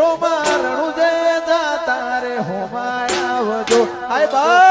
મારો મારણું જે દાતા રે હોમાય આવજો હાય બા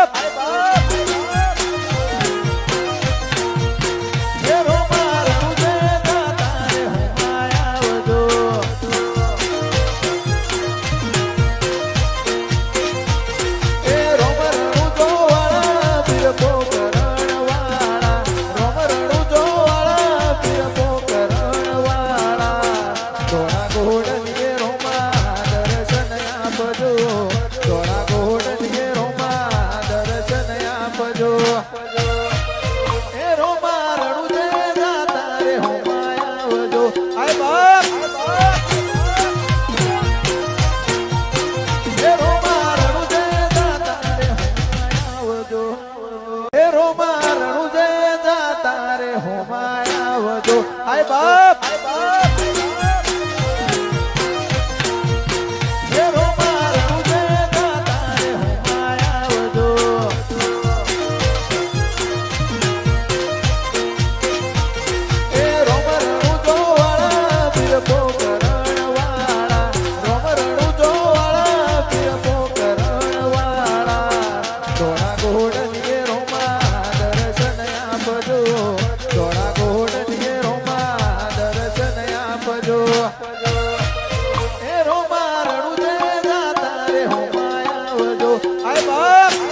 આવજો. હે રોમા રણુજય દાતા રે હોમા આવજો. હાય બાપ. આપજો એ રોમા રડું છે તારે હોમાય આવજો. આય બાપ!